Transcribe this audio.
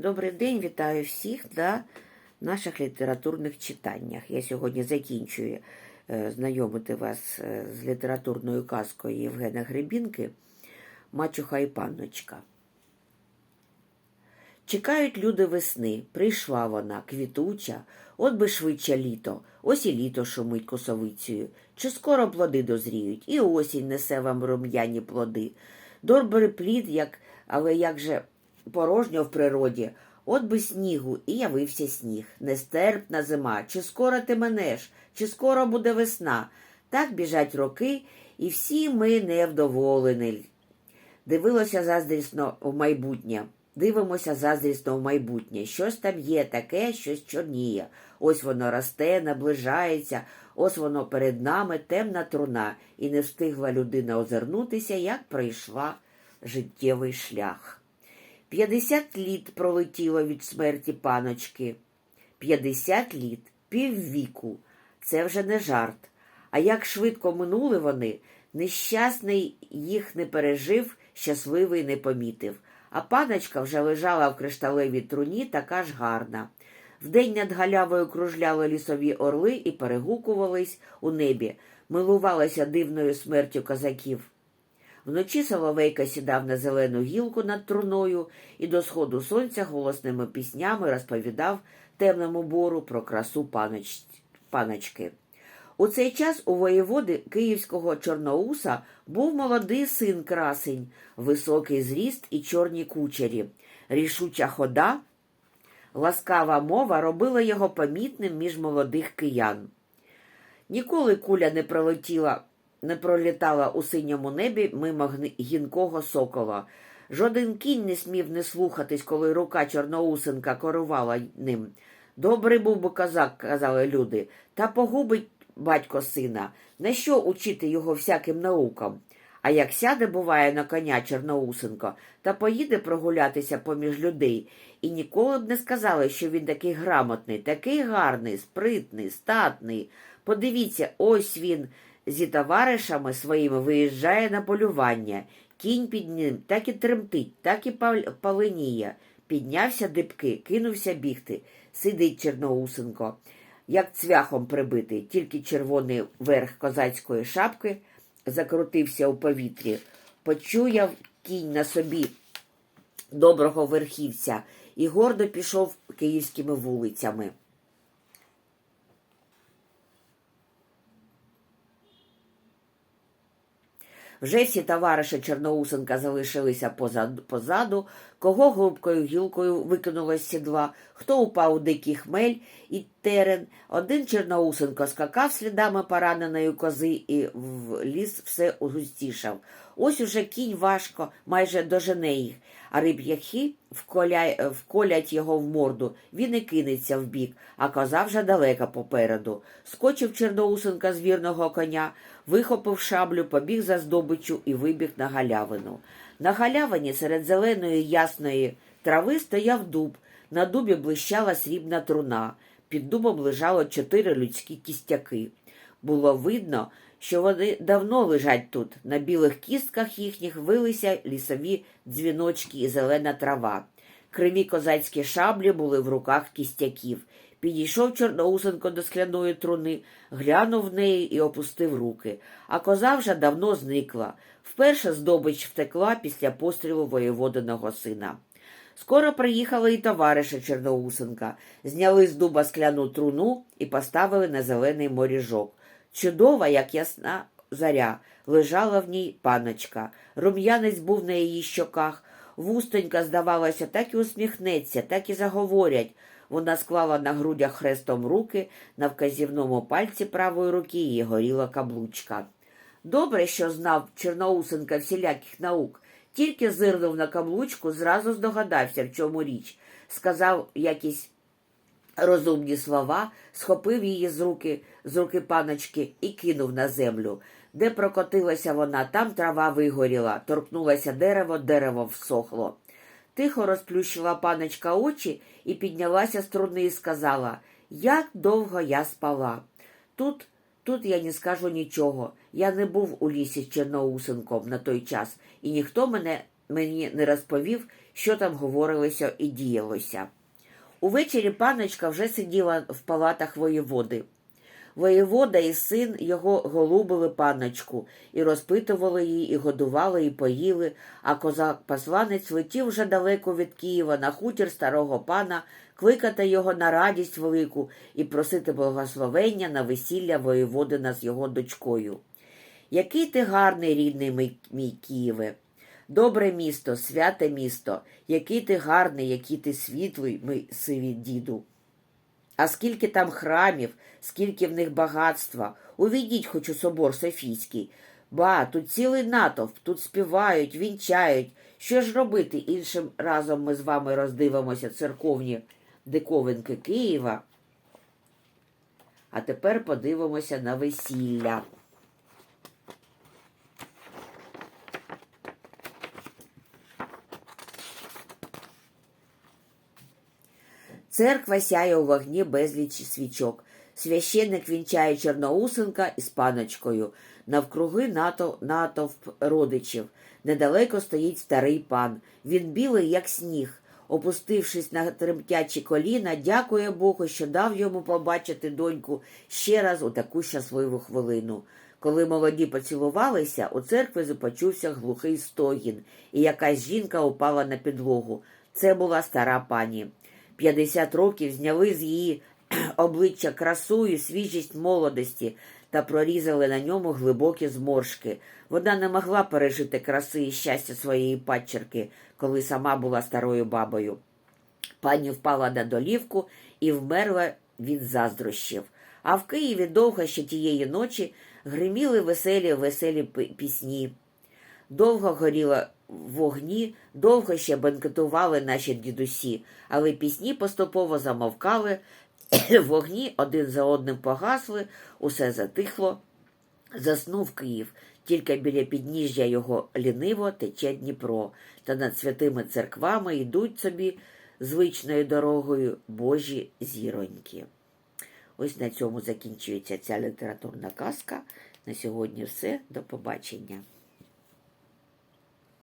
Добрий день, вітаю всіх на наших літературних читаннях. Я сьогодні закінчую е, знайомити вас е, з літературною казкою Євгена Гребінки Мачуха і панночка. Чекають люди весни, прийшла вона, квітуча, от би швидше літо, ось і літо шумить косовицею, чи скоро плоди дозріють, і осінь несе вам рум'яні плоди. Добрий плід, як, але як же порожньо в природі, от би снігу, і явився сніг. Нестерпна зима, чи скоро ти менеш, чи скоро буде весна. Так біжать роки, і всі ми невдоволені. Дивилося заздрісно в майбутнє. Дивимося заздрісно в майбутнє. Щось там є таке, щось чорніє. Ось воно росте, наближається, ось воно перед нами темна труна, і не встигла людина озирнутися, як пройшла життєвий шлях. П'ятдесят літ пролетіло від смерті паночки. П'ятдесят літ, піввіку. Це вже не жарт. А як швидко минули вони, нещасний їх не пережив, щасливий не помітив. А паночка вже лежала в кришталевій труні, така ж гарна. Вдень над галявою кружляли лісові орли і перегукувались у небі, милувалися дивною смертю козаків. Вночі Соловейка сідав на зелену гілку над труною і до сходу сонця голосними піснями розповідав темному бору про красу паноч... паночки. У цей час у воєводи київського Чорноуса був молодий син красень, високий зріст і чорні кучері. Рішуча хода, ласкава мова робила його помітним між молодих киян. Ніколи куля не пролетіла, не пролітала у синьому небі мимо гінкого сокола. Жоден кінь не смів не слухатись, коли рука чорноусенка корувала ним. Добрий був би козак, казали люди, та погубить батько сина. На що учити його всяким наукам? А як сяде, буває, на коня Чорноусенко, та поїде прогулятися поміж людей, і ніколи б не сказали, що він такий грамотний, такий гарний, спритний, статний. Подивіться, ось він зі товаришами своїми виїжджає на полювання. Кінь під ним так і тремтить, так і паленіє. Піднявся дибки, кинувся бігти. Сидить Чорноусенко, як цвяхом прибитий, тільки червоний верх козацької шапки закрутився у повітрі. Почуяв кінь на собі доброго верхівця і гордо пішов київськими вулицями. Вже всі товариші Чорноусенка залишилися позаду, кого грубкою гілкою викинуло з сідла, хто упав у дикий хмель і терен. Один Чорноусенко скакав слідами пораненої кози і в ліс все густішав. Ось уже кінь важко, майже дожене їх, а риб'яхи вколять його в морду, він і кинеться вбік, а коза вже далеко попереду. Скочив Чорноусенка з вірного коня, вихопив шаблю, побіг за здобиччю і вибіг на галявину. На галявині серед зеленої ясної трави стояв дуб. На дубі блищала срібна труна. Під дубом лежало чотири людські кістяки. Було видно, що вони давно лежать тут. На білих кістках їхніх вилися лісові дзвіночки і зелена трава. Криві козацькі шаблі були в руках кістяків. Підійшов Чорноусенко до скляної труни, глянув в неї і опустив руки. А коза вже давно зникла. Вперше здобич втекла після пострілу воєводиного сина. Скоро приїхали і товариші Чорноусенка, зняли з дуба скляну труну і поставили на зелений моріжок. Чудова, як ясна заря, лежала в ній паночка. Рум'янець був на її щоках. Вустонька, здавалося, так і усміхнеться, так і заговорять. Вона склала на грудях хрестом руки, на вказівному пальці правої руки її горіла каблучка. Добре, що знав Чорноусенка всіляких наук. Тільки зирнув на каблучку, зразу здогадався, в чому річ. Сказав якісь розумні слова, схопив її з руки, з руки паночки і кинув на землю. Де прокотилася вона, там трава вигоріла, торкнулося дерево, дерево всохло. Тихо розплющила паночка очі і піднялася з труни і сказала, як довго я спала. Тут, тут я не скажу нічого. Я не був у лісі з Чорноусенком на той час, і ніхто мене мені не розповів, що там говорилося і діялося. Увечері паночка вже сиділа в палатах воєводи. Воєвода і син його голубили панночку, і розпитували її, і годували, і поїли, а козак-посланець летів вже далеко від Києва на хутір старого пана, кликати його на радість велику і просити благословення на весілля воєводина з його дочкою. Який ти гарний, рідний мій, Києве! Добре місто, святе місто, який ти гарний, який ти світлий, мій сиві діду. А скільки там храмів, скільки в них багатства. Увійдіть хоч у собор Софійський. Ба, тут цілий натовп, тут співають, вінчають. Що ж робити? Іншим разом ми з вами роздивимося церковні диковинки Києва. А тепер подивимося на весілля. Церква сяє у вогні безліч свічок. Священник вінчає чорноусенка із паночкою. Навкруги НАТО, натовп родичів. Недалеко стоїть старий пан. Він білий, як сніг. Опустившись на тремтячі коліна, дякує Богу, що дав йому побачити доньку ще раз у таку щасливу хвилину. Коли молоді поцілувалися, у церкві започувся глухий стогін, і якась жінка упала на підлогу. Це була стара пані. 50 років зняли з її обличчя красу і свіжість молодості та прорізали на ньому глибокі зморшки. Вона не могла пережити краси і щастя своєї падчерки, коли сама була старою бабою. Пані впала на долівку і вмерла від заздрощів. А в Києві довго ще тієї ночі гриміли веселі веселі пісні. Довго горіло в вогні, довго ще бенкетували наші дідусі, але пісні поступово замовкали, вогні один за одним погасли, усе затихло. Заснув Київ, тільки біля підніжжя його ліниво тече Дніпро, та над святими церквами йдуть собі звичною дорогою Божі зіроньки. Ось на цьому закінчується ця літературна казка. На сьогодні все. До побачення.